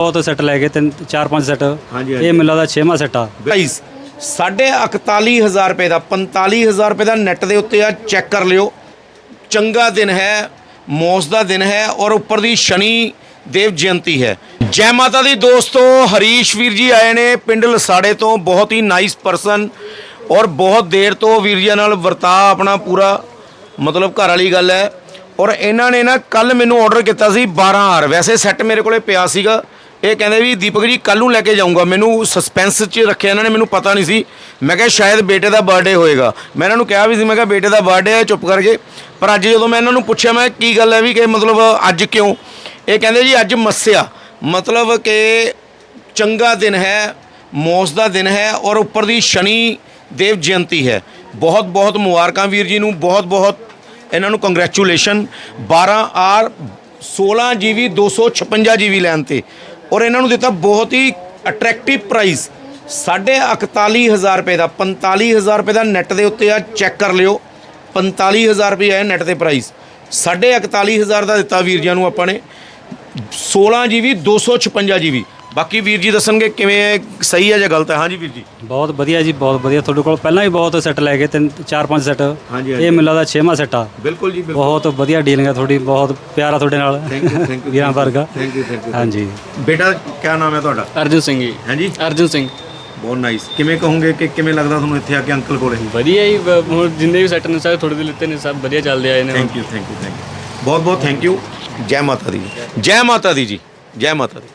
ਬਹੁਤ ਸੈੱਟ ਲੈ ਗਏ ਤਿੰਨ ਚਾਰ ਪੰਜ ਸੈੱਟ ਹਾਂਜੀ, ਹਾਂਜੀ। ਇਹ ਮੈਨੂੰ ਲੱਗਦਾ 6ਵਾਂ ਸੈੱਟ ਆ। ਸਾਢੇ 41000 ਰੁਪਏ ਦਾ 45000 ਰੁਪਏ ਦਾ ਨੈਟ ਦੇ ਉੱਤੇ ਆ ਚੈੱਕ ਕਰ ਲਿਓ। ਚੰਗਾ ਦਿਨ ਹੈ ਮੌਸ ਦਾ ਦਿਨ ਹੈ ਔਰ ਉੱਪਰ ਦੀ ਸ਼ਨੀ ਦੇਵ ਜਯੰਤੀ ਹੈ। ਜੈ ਮਾਤਾ ਦੀ ਦੋਸਤੋ ਹਰੀਸ਼ ਵੀਰ ਜੀ ਆਏ ਨੇ ਪਿੰਡ ਲਸਾੜੇ ਤੋਂ ਬਹੁਤ ਹੀ ਨਾਈਸ ਪਰਸਨ ਔਰ ਬਹੁਤ ਦੇਰ ਤੋਂ ਵੀਰ ਜੀ ਨਾਲ ਵਰਤਾ ਆਪਣਾ ਪੂਰਾ ਮਤਲਬ ਘਰ ਵਾਲੀ ਗੱਲ ਹੈ। ਔਰ ਇਹਨਾਂ ਨੇ ਨਾ ਕੱਲ ਮੈਨੂੰ ਆਰਡਰ ਕੀਤਾ ਸੀ 12 ਹਾਰ ਵੈਸੇ ਸੈੱਟ ਮੇਰੇ ਕੋਲੇ ਪਿਆ ਸੀਗਾ ਇਹ ਕਹਿੰਦੇ ਵੀ ਦੀਪਕ ਜੀ ਕੱਲ ਨੂੰ ਲੈ ਕੇ ਜਾਊਂਗਾ। ਮੈਨੂੰ ਸਸਪੈਂਸ 'ਚ ਰੱਖਿਆ ਇਹਨਾਂ ਨੇ, ਮੈਨੂੰ ਪਤਾ ਨਹੀਂ ਸੀ। ਮੈਂ ਕਿਹਾ ਸ਼ਾਇਦ ਬੇਟੇ ਦਾ ਬਰਥਡੇ ਹੋਏਗਾ। ਮੈਂ ਇਹਨਾਂ ਨੂੰ ਕਿਹਾ ਵੀ ਸੀ, ਮੈਂ ਕਿਹਾ ਬੇਟੇ ਦਾ ਬਰਥਡੇ ਹੈ, ਚੁੱਪ ਕਰਕੇ। ਪਰ ਅੱਜ ਜਦੋਂ ਮੈਂ ਇਹਨਾਂ ਨੂੰ ਪੁੱਛਿਆ, ਮੈਂ ਕੀ ਗੱਲ ਹੈ ਵੀ ਕਿ ਮਤਲਬ ਅੱਜ ਕਿਉਂ? ਇਹ ਕਹਿੰਦੇ ਜੀ ਅੱਜ ਮੱਸਿਆ। ਮਤਲਬ ਕਿ ਚੰਗਾ ਦਿਨ ਹੈ ਮੌਸ ਦਾ ਦਿਨ ਹੈ ਔਰ ਉੱਪਰ ਦੀ ਸ਼ਨੀ ਦੇਵ ਜਯੰਤੀ ਹੈ। ਬਹੁਤ ਬਹੁਤ ਮੁਬਾਰਕਾਂ ਵੀਰ ਜੀ ਨੂੰ, ਬਹੁਤ ਬਹੁਤ ਇਹਨਾਂ ਨੂੰ ਕੰਗ੍ਰੈਚੁਲੇਸ਼ਨ 12 ਆਰ 16 ਜੀਬੀ 256 ਜੀਬੀ ਲੈਣ ਤੇ। ਔਰ ਇਹਨਾਂ ਨੂੰ ਦਿੱਤਾ ਬਹੁਤ ਹੀ ਅਟਰੈਕਟਿਵ ਪ੍ਰਾਈਸ 41000 ਰੁਪਏ ਦਾ 45000 ਰੁਪਏ ਦਾ ਨੈਟ ਦੇ ਉੱਤੇ ਆ ਚੈੱਕ ਕਰ ਲਿਓ। 45000 ਰੁਪਏ ਹੈ ਨੈਟ ਤੇ ਪ੍ਰਾਈਸ 41500 ਦਾ ਦਿੱਤਾ ਵੀਰ ਜੀ ਨੂੰ ਆਪਾਂ ਨੇ। 16 ਜੀਬੀ 256 ਜੀਬੀ। ਬਾਕੀ ਵੀਰ ਜੀ ਦੱਸਣਗੇ ਕਿਵੇਂ ਹੈ ਸਹੀ ਹੈ ਜਾਂ ਗਲਤ ਹੈ? ਹਾਂਜੀ ਵੀਰ ਜੀ। ਬਹੁਤ ਵਧੀਆ ਜੀ ਬਹੁਤ ਵਧੀਆ। ਤੁਹਾਡੇ ਕੋਲ ਪਹਿਲਾਂ ਵੀ ਬਹੁਤ ਸੈੱਟ ਲੈ ਗਏ ਤਿੰਨ ਚਾਰ ਪੰਜ ਸੈੱਟ ਹਾਂਜੀ। ਇਹ ਮੈਨੂੰ ਲੱਗਦਾ 6ਵਾਂ ਸੈੱਟ ਆ। ਬਿਲਕੁਲ ਜੀ ਬਹੁਤ ਵਧੀਆ ਡੀਲਿੰਗ ਹੈ ਤੁਹਾਡੀ ਬਹੁਤ ਪਿਆਰਾ ਤੁਹਾਡੇ ਨਾਲ। ਥੈਂਕ ਯੂ ਥੈਂਕ ਯੂ ਵੀਰਾਂ ਵਰਗਾ। ਥੈਂਕ ਯੂ ਥੈਂਕ ਯੂ ਹਾਂਜੀ। ਬੇਟਾ ਕੀ ਨਾਮ ਹੈ ਤੁਹਾਡਾ? ਅਰਜੁਨ ਸਿੰਘ ਜੀ। ਹਾਂਜੀ। ਅਰਜੁਨ ਸਿੰਘ। ਬਹੁਤ ਨਾਈਸ ਕਿਵੇਂ ਕਹੋਗੇ ਕਿ ਕਿਵੇਂ ਲੱਗਦਾ ਤੁਹਾਨੂੰ ਇੱਥੇ ਆ ਕੇ ਅੰਕਲ ਕੋਲੇ? ਵਧੀਆ ਬ- ਹੁਣ ਜਿੰਨੇ ਵੀ ਸੈੱਟ ਨੇ ਸਾਰੇ ਥੋੜੇ ਦੇ ਲਿੱਤੇ ਨੇ ਸਭ ਵਧੀਆ ਚੱਲਦੇ ਆਏ ਨੇ thank you thank you thank you ਬਹੁਤ ਬਹੁਤ ਥੈਂਕ ਯੂ ਜੈ ਮਾਤਾ ਦੀ। ਜੈ ਮਾਤਾ ਦੀ ਜੀ ਜੈ ਮਾਤਾ ਦੀ।